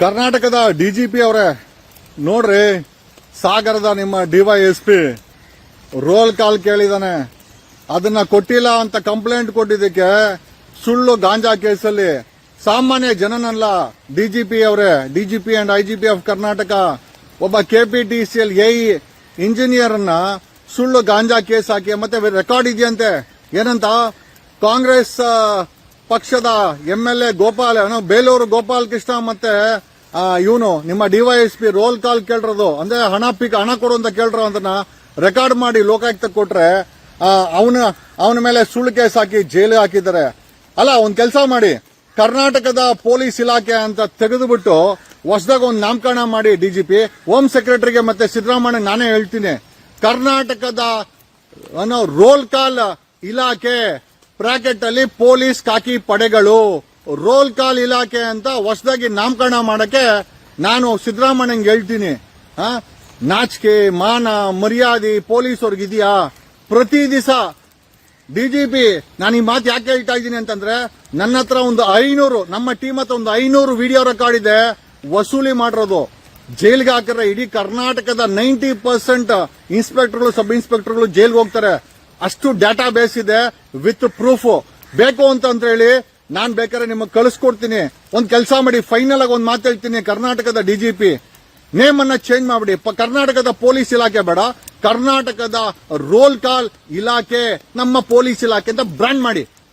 ಕರ್ನಾಟಕದ ಡಿಜಿಪಿ ಅವರೇ, ನೋಡ್ರಿ, ಸಾಗರದ ನಿಮ್ಮ ಡಿವೈಎಸ್ಪಿ ರೋಲ್ ಕಾಲ್ ಕೇಳಿದಾನೆ. ಅದನ್ನ ಕೊಟ್ಟಿಲ್ಲ ಅಂತ ಕಂಪ್ಲೇಂಟ್ ಕೊಟ್ಟಿದ್ದಕ್ಕೆ ಸುಳ್ಳು ಗಾಂಜಾ ಕೇಸಲ್ಲಿ ಸಾಮಾನ್ಯ ಜನನಲ್ಲ ಡಿಜಿಪಿ ಅವರೇ DGP and IGP of Karnataka. ಒಬ್ಬ ಕೆಪಿಟಿಸಿಎಲ್ ಎಇ ಇಂಜಿನಿಯರ್ ಅನ್ನ ಸುಳ್ಳು ಗಾಂಜಾ ಕೇಸ್ ಹಾಕಿ, ಮತ್ತೆ ರೆಕಾರ್ಡ್ ಇದೆಯಂತೆ. ಏನಂತ? ಕಾಂಗ್ರೆಸ್ ಪಕ್ಷದ ಎಂಎಲ್ಎ ಎ ಗೋಪಾಲ್ ಬೇಲೂರು ಗೋಪಾಲ್ ಕೃಷ್ಣ ಮತ್ತೆ ಇವನು ನಿಮ್ಮ ಡಿವೈಎಸ್ಪಿ ರೋಲ್ ಕಾಲ್ ಕೇಳಿರೋದು. ಅಂದ್ರೆ ಹಣ ಪಿಕ್, ಹಣ ಕೊಡು ಅಂತ ಕೇಳಿರೋ ಅದನ್ನ ರೆಕಾರ್ಡ್ ಮಾಡಿ ಲೋಕಾಯುಕ್ತ ಕೊಟ್ರೆ ಅವನ ಅವನ ಮೇಲೆ ಸುಳ್ಳು ಕೇಸ್ ಹಾಕಿ ಜೈಲು ಹಾಕಿದ್ದಾರೆ. ಅಲ್ಲ, ಒಂದ್ ಕೆಲಸ ಮಾಡಿ. ಕರ್ನಾಟಕದ ಪೊಲೀಸ್ ಇಲಾಖೆ ಅಂತ ತೆಗೆದುಬಿಟ್ಟು ಹೊಸದಾಗ ಒಂದು ನಾಮಕರಣ ಮಾಡಿ ಡಿಜಿಪಿ ಹೋಮ್ ಸೆಕ್ರೆಟರಿಗೆ ಮತ್ತೆ ಸಿದ್ದರಾಮಯ್ಯ ನಾನೇ ಹೇಳ್ತೀನಿ. ಕರ್ನಾಟಕದ ರೋಲ್ ಕಾಲ್ ಇಲಾಖೆ ಬ್ರಾಕೆಟ್ ಅಲ್ಲಿ ಪೊಲೀಸ್ ಕಾಕಿ ಪಡೆಗಳು. ರೋಲ್ ಕಾಲ್ ಇಲಾಖೆ ಅಂತ ಹೊಸದಾಗಿ ನಾಮಕರಣ ಮಾಡಕ್ಕೆ ನಾನು ಸಿದ್ದರಾಮಯ್ಯಂಗೆ ಹೇಳ್ತೀನಿ. ನಾಚಿಕೆ, ಮಾನ, ಮರ್ಯಾದೆ ಪೊಲೀಸ್ ಇದೆಯಾ? ಪ್ರತಿ ದಿವಸ ಡಿಜಿಪಿ ನಾನು ಈ ಮಾತು ಯಾಕೆ ಹೇಳ್ತಾ ಇದ್ದೀನಿ ಅಂತಂದ್ರೆ ನನ್ನ ಹತ್ರ ಒಂದು ಐನೂರು, ನಮ್ಮ ಟೀಮ್ ಹತ್ರ ಒಂದು ಐನೂರು ವಿಡಿಯೋ ರೆಕಾರ್ಡ್ ಇದೆ, ವಸೂಲಿ ಮಾಡಿರೋದು. ಜೈಲ್ಗೆ ಹಾಕಿದ್ರೆ ಇಡೀ ಕರ್ನಾಟಕದ ನೈಂಟಿ ಪರ್ಸೆಂಟ್ ಇನ್ಸ್ಪೆಕ್ಟರ್ಗಳು, ಸಬ್ ಇನ್ಸ್ಪೆಕ್ಟರ್ಗಳು ಜೈಲ್ಗೆ ಹೋಗ್ತಾರೆ. ಅಷ್ಟು ಡಾಟಾ ಬೇಸ್ ಇದೆ ವಿತ್ ಪ್ರೂಫ್ ಬೇಕು ಅಂತ ಹೇಳಿ ನಾನ್ ಬೇಕಾದ್ರೆ ನಿಮಗೆ ಕಳಿಸ್ಕೊಡ್ತೀನಿ. ಒಂದ್ ಕೆಲಸ ಮಾಡಿ ಫೈನಲ್ ಆಗಿ ಒಂದ್ ಮಾತು ಹೇಳ್ತೀನಿ. ಕರ್ನಾಟಕದ ಡಿಜಿಪಿ ನೇಮ್ ಅನ್ನ ಚೇಂಜ್ ಮಾಡ್ಬಿಡಿ. ಕರ್ನಾಟಕದ ಪೊಲೀಸ್ ಇಲಾಖೆ ಬೇಡ. ಕರ್ನಾಟಕದ ರೋಲ್ ಕಾಲ್ ಇಲಾಖೆ, ನಮ್ಮ ಪೊಲೀಸ್ ಇಲಾಖೆ ಅಂತ ಬ್ರ್ಯಾಂಡ್ ಮಾಡಿ.